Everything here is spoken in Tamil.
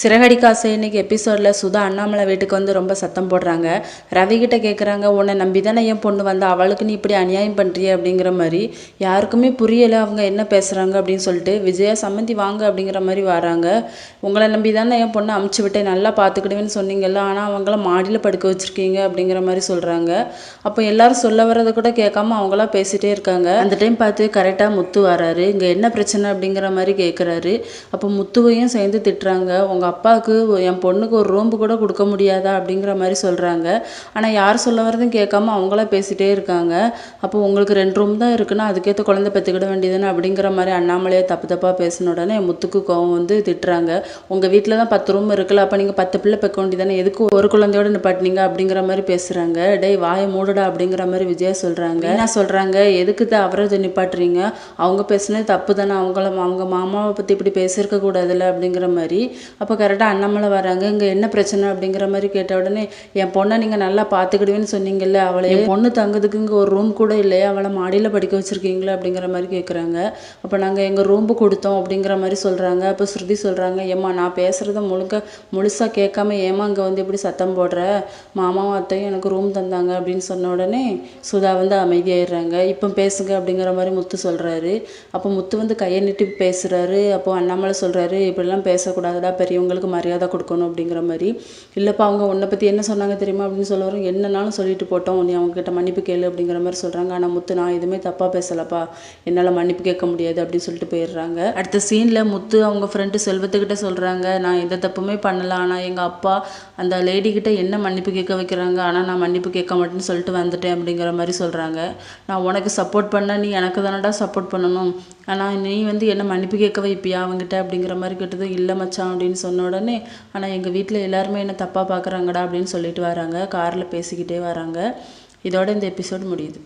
சிறகடி இன்னைக்கு எபிசோடில் சுதா அண்ணாமலை வீட்டுக்கு வந்து ரொம்ப சத்தம் போடுறாங்க. ரவி கேட்குறாங்க உன்னை நம்பி தானே என் பொண்ணு வந்து? அவளுக்கு நீ இப்படி அநியாயம் பண்ணுறிய அப்படிங்கிற மாதிரி. யாருக்குமே புரியலை அவங்க என்ன பேசுகிறாங்க அப்படின்னு சொல்லிட்டு. விஜயா சம்மந்தி வாங்க அப்படிங்கிற மாதிரி வராங்க. உங்களை நம்பி தானே என் பொண்ணை அமுச்சு விட்டேன். நல்லா பார்த்துக்கிடுவேன்னு சொன்னீங்கல்ல ஆனால் அவங்கள மாடியில் படுக்க வச்சுருக்கீங்க அப்படிங்கிற மாதிரி சொல்கிறாங்க அப்போ எல்லாரும் சொல்ல வர்றதை கூட கேட்காம அவங்களா பேசிகிட்டே இருக்காங்க. அந்த டைம் பார்த்து கரெக்டாக முத்து வராரு. இங்கே என்ன பிரச்சனை? அப்படிங்கிற மாதிரி கேட்குறாரு அப்போ முத்துவையும் சேர்ந்து திட்டுறாங்க. உங்கள் அப்பாவுக்கு என் பொண்ணுக்கு ஒரு ரூம்பு கூட கொடுக்க முடியாதா அப்படிங்கிற மாதிரி சொல்கிறாங்க ஆனால் யார் சொல்ல வரதும் கேட்காம அவங்களா பேசிகிட்டே இருக்காங்க. அப்போ உங்களுக்கு ரெண்டு ரூம் தான் இருக்குன்னா அதுக்கேற்ற குழந்தை பெற்றுக்கிட வேண்டியதுன்னு அப்படிங்கிற மாதிரி அண்ணாமலையை தப்பு தப்பாக பேசின உடனே முத்துக்கு கோவம் வந்து திட்டுறாங்க. உங்கள் வீட்டில் தான் பத்து ரூம் இருக்குல்ல அப்போ நீங்கள் பத்து பிள்ளை பெக்க வேண்டியதானே எதுக்கு ஒரு குழந்தையோட நிப்பாட்டினீங்க அப்படிங்கிற மாதிரி பேசுகிறாங்க டேய் வாயை மூடுடா அப்படிங்கிற மாதிரி விஜயா சொல்கிறாங்க என்ன சொல்கிறாங்க எதுக்கு தான் அவரை இதை நிப்பாட்டுறீங்க? அவங்க பேசுனது தப்பு தானே அவங்கள அவங்க மாமாவை பற்றி இப்படி பேசியிருக்க கூடாதுல்ல அப்படிங்கிற மாதிரி. அப்போ கரெக்டாக அண்ணாமலை வராங்க. இங்கே என்ன பிரச்சனை அப்படிங்கிற மாதிரி கேட்ட உடனே என் பொண்ணை நீங்கள் நல்லா பார்த்துக்கிடுவேன்னு சொன்னீங்கல்ல அவளை என் பொண்ணு தங்குறதுக்கு இங்கே ஒரு ரூம் கூட இல்லையா? அவளை மாடியில் படிக்க வச்சுருக்கீங்களா? அப்படிங்கிற மாதிரி கேட்குறாங்க அப்போ நாங்கள் எங்கள் ரூம்பு கொடுத்தோம் அப்படிங்கிற மாதிரி சொல்கிறாங்க அப்போ ஸ்ருதி சொல்கிறாங்க ஏம்மா நான் பேசுகிறத முழுக்க முழுசாக கேட்காம ஏமா இங்கே வந்து இப்படி சத்தம் போடுற? மாமாவும் அத்தையும் எனக்கு ரூம் தந்தாங்க அப்படின்னு சொன்ன உடனே சுதா வந்து அமைதியாயிடுறாங்க. இப்போ பேசுங்க அப்படிங்கிற மாதிரி முத்து சொல்கிறாரு அப்போ முத்து வந்து கையை நீட்டி பேசுகிறாரு அப்போ அண்ணாமலை சொல்கிறாரு இப்படிலாம் பேசக்கூடாதுடா பெரியவங்களுக்கு மரியாதை கொடுக்கணும் அப்படிங்கிற மாதிரி. இல்லைப்பா அவங்க உன்னை பற்றி என்ன சொன்னாங்க தெரியுமா அப்படின்னு சொல்ல வரும் என்னன்னாலும் சொல்லிட்டு போட்டோம். நீ அவங்ககிட்ட மன்னிப்பு கேளு அப்படிங்கிற மாதிரி சொல்கிறாங்க ஆனால் முத்து நான் எதுவுமே தப்பாக பேசலப்பா. என்னால் மன்னிப்பு கேட்க முடியாது அப்படின்னு சொல்லிட்டு போயிடுறாங்க. அடுத்த சீனில் முத்து அவங்க ஃப்ரெண்டு செல்வத்துக்கிட்ட சொல்கிறாங்க நான் எந்த தப்புமே பண்ணல. ஆனால் எங்கள் அப்பா அந்த லேடி என்ன மன்னிப்பு கேட்க வைக்கிறாங்க? ஆனால் நான் மன்னிப்பு கேட்க மாட்டேன்னு சொல்லிட்டு வந்துட்டேன் அப்படிங்கிற மாதிரி சொல்கிறாங்க நான் உனக்கு சப்போர்ட் பண்ண நீ எனக்கு தானடா சப்போர்ட் பண்ணணும். ஆனால் நீ வந்து என்ன மன்னிப்பு கேட்க வைப்பியா அவங்ககிட்ட அப்படிங்கிற மாதிரி கேட்டது இல்லை மச்சான் அப்படின்னு சொன்ன உடனே ஆனால் எங்கள் வீட்டில் எல்லாருமே என்ன தப்பாக பார்க்குறாங்கடா அப்படின்னு சொல்லிட்டு வராங்க. காரில் பேசிக்கிட்டே வராங்க. இதோட இந்த எபிசோட் முடியுது.